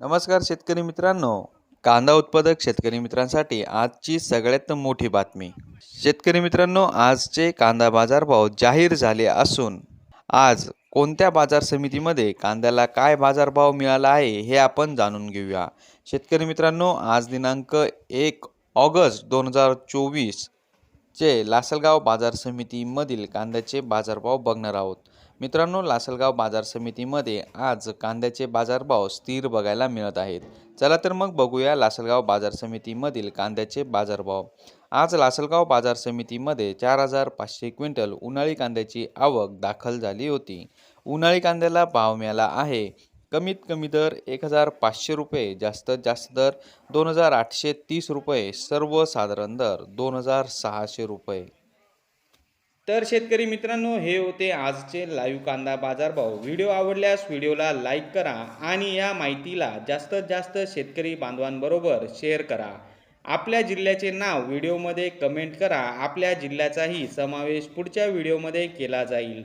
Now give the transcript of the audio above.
नमस्कार शेतकरी मित्रांनो. कांदा उत्पादक शेतकरी मित्रांसाठी आजची सगळ्यात मोठी बातमी. शेतकरी मित्रांनो आजचे कांदा बाजारभाव जाहीर झाले असून आज कोणत्या बाजार समितीमध्ये कांद्याला काय बाजारभाव मिळाला आहे हे आपण जाणून घेऊया. शेतकरी मित्रांनो आज दिनांक एक ऑगस्ट दोन हजार चोवीस चे लासलगाव बाजार समितीमधील कांद्याचे बाजारभाव बघणार आहोत. मित्रांनो लासलगाव बाजार समितीमध्ये आज कांद्याचे बाजारभाव स्थिर बघायला मिळत आहेत. चला तर मग बघूया लासलगाव बाजार समितीमधील कांद्याचे बाजारभाव. आज लासलगाव बाजार समितीमध्ये चार हजार पाचशे क्विंटल उन्हाळी कांद्याची आवक दाखल झाली होती. उन्हाळी कांद्याला भाव मिळाला आहे. कमीत कमी दर एक हजार पाचशे रुपये जास्तीत जास्त दर दोन हजार आठशे तीस रुपये सर्वसाधारण दर दोन हजार सहाशे रुपये. तर शेतकरी मित्रांनो हे होते आजचे लाईव्ह कांदा बाजारभाव. व्हिडिओ आवडल्यास व्हिडिओला लाईक करा आणि या माहितीला जास्तीत जास्त शेतकरी बांधवांबरोबर शेअर करा. आपल्या जिल्ह्याचे नाव व्हिडिओमध्ये कमेंट करा. आपल्या जिल्ह्याचाही समावेश पुढच्या व्हिडिओमध्ये केला जाईल.